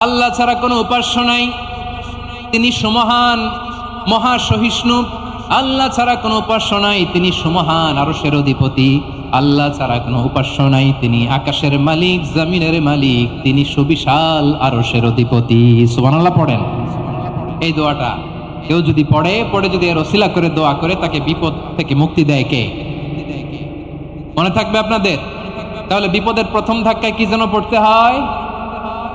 আল্লাহ ছাড়া কোনো উপাস্য নাই। তিনি সমহান মহাসহিষ্ণু। আল্লাহ ছাড়া কোনো উপাস্য নাই, তিনি সমহান আরশের অধিপতি। আল্লাহ ছাড়া কোনো উপাস্য নাই, তিনি আকাশের মালিক, জমিনের মালিক, তিনি সুবিশাল আরশের অধিপতি। সুবহানাল্লাহ পড়েন। এই দোয়াটা কেউ যদি পড়ে পড়ে যদি এর ওসিলা করে, দোয়া করে, তাকে বিপদ থেকে মুক্তি দেয় কে? মনে থাকবে আপনাদের? তাহলে বিপদের প্রথম ধাক্কায় কি যেন পড়তে হয়?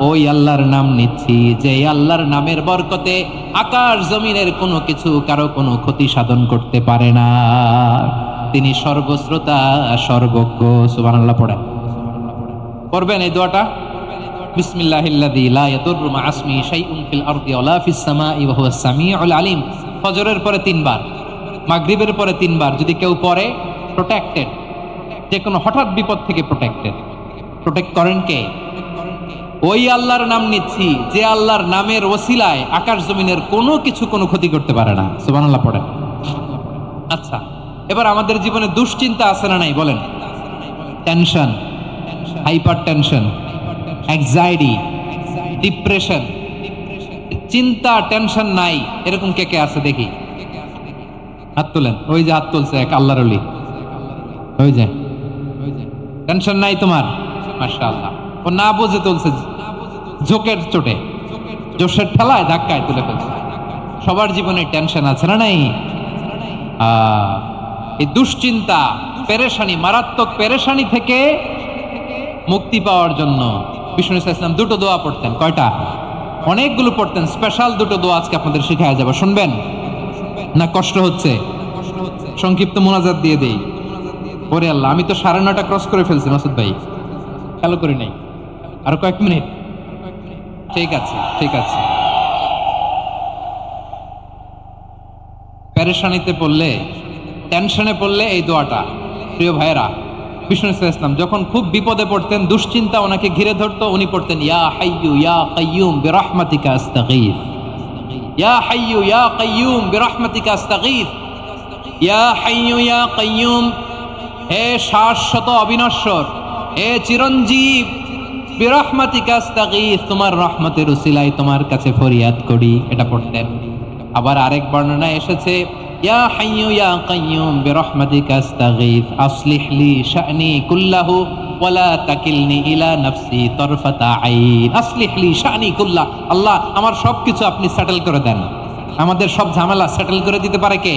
ওই আল্লাহর নাম নিচ্ছি, যে আল্লাহর নামের বরকতে আকাশ জমিনের কোনো কিছু কারও কোনো ক্ষতি সাধন করতে পারে না। তিনি সর্বশ্রোতা সর্বজ্ঞ সুবহানাল্লাহ পড়েন। পড়বেন এই দোয়াটা? ফজরের পরে তিনবার, মাগরিবের পরে তিনবার যদি কেউ পড়ে প্রোটেক্টেড যে কোনো হঠাৎ বিপদ থেকে প্রোটেক্টেড প্রোটেক্ট করেন কে? ওই আল্লাহর নাম নিচ্ছি, যে আল্লাহর নামের ওসিলায় আকাশ জমিনের কোনো কিছু কোনো ক্ষতি করতে পারে না। সুবহানাল্লাহ পড়েন। আচ্ছা এবার আমাদের জীবনে দুশ্চিন্তা আছে না নাই বলেন? Tension hypertension anxiety depression চিন্তা টেনশন নাই। এরকম কে কে আছে দেখি? হাত তোলেন। ওই যে হাত তুলছে এক আল্লাহর অলি ওই যে টেনশন নাই তোমার? আল্লাহ ও না বুঝে তুলছে জোকের চোটে। জোশের ঠেলায় ধাক্কায় তুলে ফেলছে। সবার জীবনে টেনশন আছে না নাই? এই দুশ্চিন্তা, পেরেশানি, মারাত্মক পেরেশানি থেকে মুক্তি পাওয়ার জন্য বিষ্ণু ইসলাম দুটো দোয়া পড়তেন। কয়টা? অনেকগুলো পড়তেন। স্পেশাল দুটো দোয়া আজকে আপনাদের শিখায় যাবে। শুনবেন? না কষ্ট হচ্ছে? সংক্ষিপ্ত মোনাজাত দিয়ে দেই। ওরে আল্লাহ, আমি তো সাড়ে নটা ক্রস করে ফেলছি মাসুদ ভাই। খেয়াল করি নাই। আর কয়েক মিনিট। ঠিক আছে ঠিক আছে। প্যারেশানিতে পড়লে টেনশনে পড়লে এই দোয়াটা। প্রিয় ভাইয়েরা, বিষ্ণু ইসলাম যখন খুব বিপদে পড়তেন, দুশ্চিন্তা ওনাকে ঘিরে ধরতো, উনি পড়তেন, ইয়া হাইয়ু ইয়া কাইয়ুম বিরহমাতিকা আস্তাগীথ ইয়া হাইয়ু ইয়া কাইয়ুম বিরহমাতিকা আস্তাগীথ ইয়া হাইয়ু ইয়া কাইয়ুম হে শাশ্বত অবিনশ্বর, হে চিরঞ্জীব তোমার রহমতের উসিলাই তোমার কাছে ফরিয়াদ করি। এটা পড়তেন আবার আরেক বর্ণনায় এসেছে, ইয়া হাইয়ু ইয়া শা'নি কুল্লাহু তরফাতা কুল্লাহ, আল্লাহ, আমার সবকিছু আপনি সেটেল করে দেন। আমাদের সব ঝামেলা সেটেল করে দিতে পারে কে?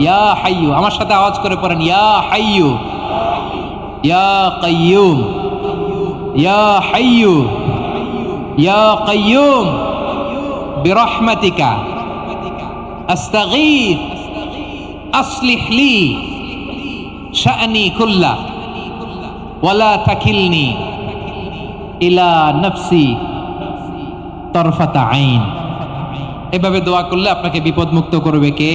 ইয়া হাইয়ু, আমার সাথে আওয়াজ করে পড়েন, ইয়া হাইয়ু, ইয়া কাইয়ুম, ইয়া হাইয়ু, ইয়া কাইয়ুম, বিরহমাতিকা আস্তাগীথ আসলিহ লি শাআনি কুল্লা, ওয়ালা তাকিলনি ইলা নফসি তরফাতা আইন। এভাবে দোয়া করলে আপনাকে বিপদ মুক্ত করবে কে?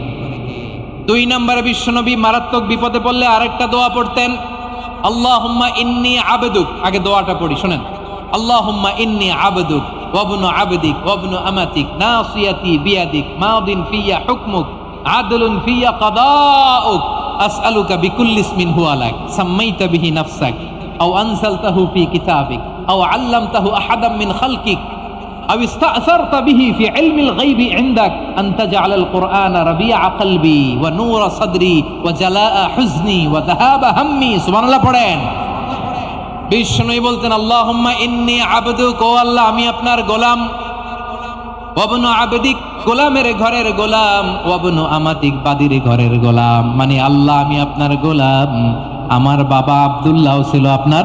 দুই নম্বরে বিশ্বনবী মারাত্মক বিপদে পড়লে আরেকটা দোয়া পড়তেন, আল্লাহুম্মা ইন্নি আবেদুক। আগে দোয়াটা পড়ি, শোনেন। আল্লাহুম্মা ইন্নি আবেদুক, ওয়াবনু আবেদিক, ওয়াবনু আমাতিক, নাসিয়াতি বিয়াদিক মাউদিন ফিয়া হুকমুক, আদলুন ফিয়া কাদাউক, আসআলুকা বিকুল্লি ইসমিন হুয়া লাক, সাম্মাইতা বিহি নাফসাক, আও আনসালতাহু ফি কিতাবিক, আও আল্লামতাহু আহাদাম মিন খালকিক। أو استأثرت به في علم الغيب عندك أن تجعل القرآن ربيع قلبي ونور صدري وجلاء حزني وذهاب همي سبحان الله পড়েন বিষ্ণুই বলতেন আল্লাহুম্মা ইন্নি আবদুক ও আল্লাহ আমি আপনার গোলাম ওয়াবনু আবেদিক গোলামের ঘরের গোলাম ওয়াবনু আমাতিক বাদির ঘরের গোলাম মানে আল্লাহ আমি আপনার গোলাম আমার বাবা আব্দুল্লাহ ছিল আপনার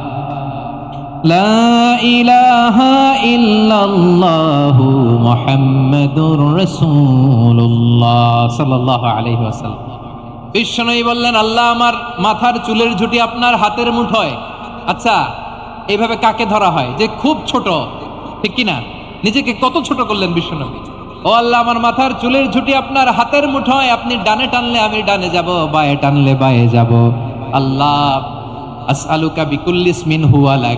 বিশ্বনয়ী বললেন, আল্লাহ আমার মাথার চুলের ঝুটি আপনার হাতের মুঠোয়। আচ্ছা এইভাবে কাকে ধরা হয়? যে খুব ছোট, ঠিক কিনা? নিজেকে কত ছোট করলেন বিশ্বনবী? ও আল্লাহ, আমার মাথার চুলের ঝুটি আপনার হাতের মুঠোয়। আপনি ডানে টানলে আমি ডানে যাব, বায়ে টানলে বায়ে যাব। আল্লাহ, আসআলুকা বিকুল্লিস মিন হুয়া লাগ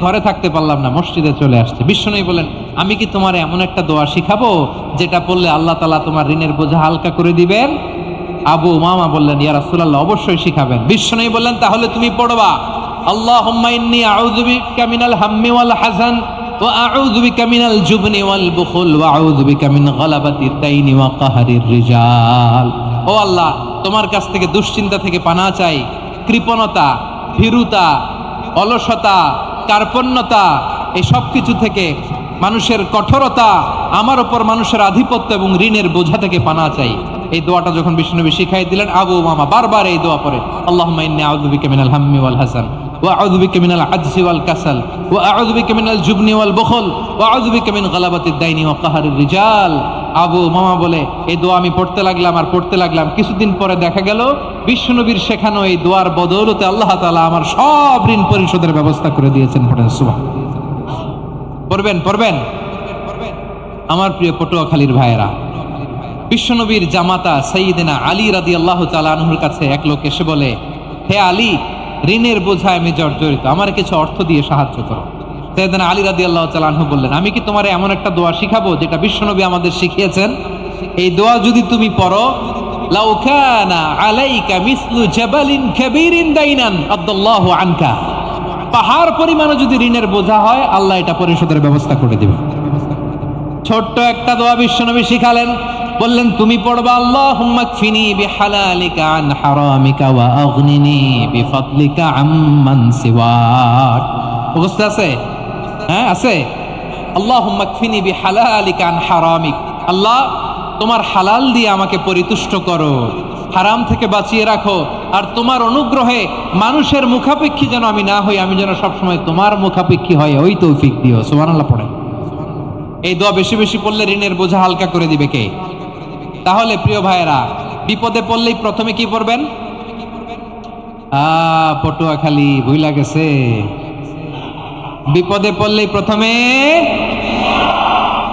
ঘরে থাকতে পারলাম না, মসজিদে চলে আসছে। বিশ্বনবী বলেন আমি কি তোমার এমন একটা দোয়া শিখাবো, যেটা পড়লে আল্লাহ তালা তোমার ঋণের বোঝা হালকা করে দিবেন? আবু মামা বললেন, ইয়া রাসূলুল্লাহ, অবশ্যই শিখাবেন। বিশ্বনবী বললেন, তাহলে তুমি পড়বা, আল্লাহুম্মা ইন্নী আউযু বিকা মিনাল হাম্মি ওয়াল ওয়া আউযু বিকা মিন গালাবাতিদ দাইনি ওয়া কাহরির রিজাল। ও আল্লাহ, তোমার কাছ থেকে দুশ্চিন্তা থেকে পানা চাই, কৃপণতা ভীরুতা অলসতা কার্পণ্যতা, এই সব কিছু থেকে মানুষের কঠোরতা, আমার ওপর মানুষের আধিপত্য এবং ঋণের বোঝা থেকে পানা চাই। এই দোয়াটা যখন বিষ্ণুনবী শিখাই দিলেন, আবু মামা বারবার এই দোয়া পরে হাম্মি ওয়াল হাসান আবু মামা বলে এই দোয়া আমি পড়তে লাগলাম আর পড়তে লাগলাম। কিছুদিন পরে দেখা গেল বিষ্ণুনবীর শেখানো এই দোয়ার বদৌলতে আল্লাহ তাআলা আমার সব ঋণ পরিশোধের ব্যবস্থা করে দিয়েছেন পড়েন পড়বেন পড়বেন? আমার প্রিয় পটুয়াখালীর ভাইয়েরা, বিশ্বনবীর জামাতা সঈদিনা আলী রাদি আল্লাহ তালানহুর কাছে এক লোক এসে বলে, হে আলী, ঋণের বোঝায় আমি জর্জরিত, আমার কিছু অর্থ দিয়ে সাহায্য করো। সৈয়দিনা আলী রাদি আল্লাহ তালানহু বললেন, আমি কি তোমার এমন একটা দোয়া শিখাবো, যেটা বিশ্বনবী আমাদের শিখিয়েছেন? এই দোয়া যদি তুমি পড়ো লাউ কানা আলাইকা মিসলু জাবালিন কাবীরিন দাইনান, আব্দুল্লাহু আনকা। পাহাড় পরিমাণে যদি ঋণের বোঝা হয়, আল্লাহ এটা পরিশোধের ব্যবস্থা করে দিবে ছোট্ট একটা দোয়া বিশ্বনবী শিখালেন, বললেন, তুমি পড়বা, আল্লাহুম্মা কফিনি বিহালালিকা আন হারামিকা ওয়া আগনিনি বিফাদলিকা আম্মান সিওয়াক। মুখস্থ আছে? হ্যাঁ আছে। আল্লাহুম্মা কফিনি বিহালালিকা আন হারামিক। আল্লাহ তোমার হালাল দিয়ে আমাকে পরিতুষ্ট করো। হারাম থেকে বাঁচিয়ে রাখো। আর তোমার অনুগ্রহে মানুষের মুখাপেক্ষী যেন আমি না হই, আমি যেন সবসময় তোমার মুখাপেক্ষী হয়, ওই তৌফিক দিও। সুবহানাল্লাহ পড়েন এই দোয়া বেশি বেশি পড়লে ঋণের বোঝা হালকা করে দিবে কে? তাহলে প্রিয় ভাইয়েরা, বিপদে পড়লেই প্রথমে কি পড়বেন? পটুয়া খালি ভুইলা গেছে। বিপদে পড়লেই প্রথমে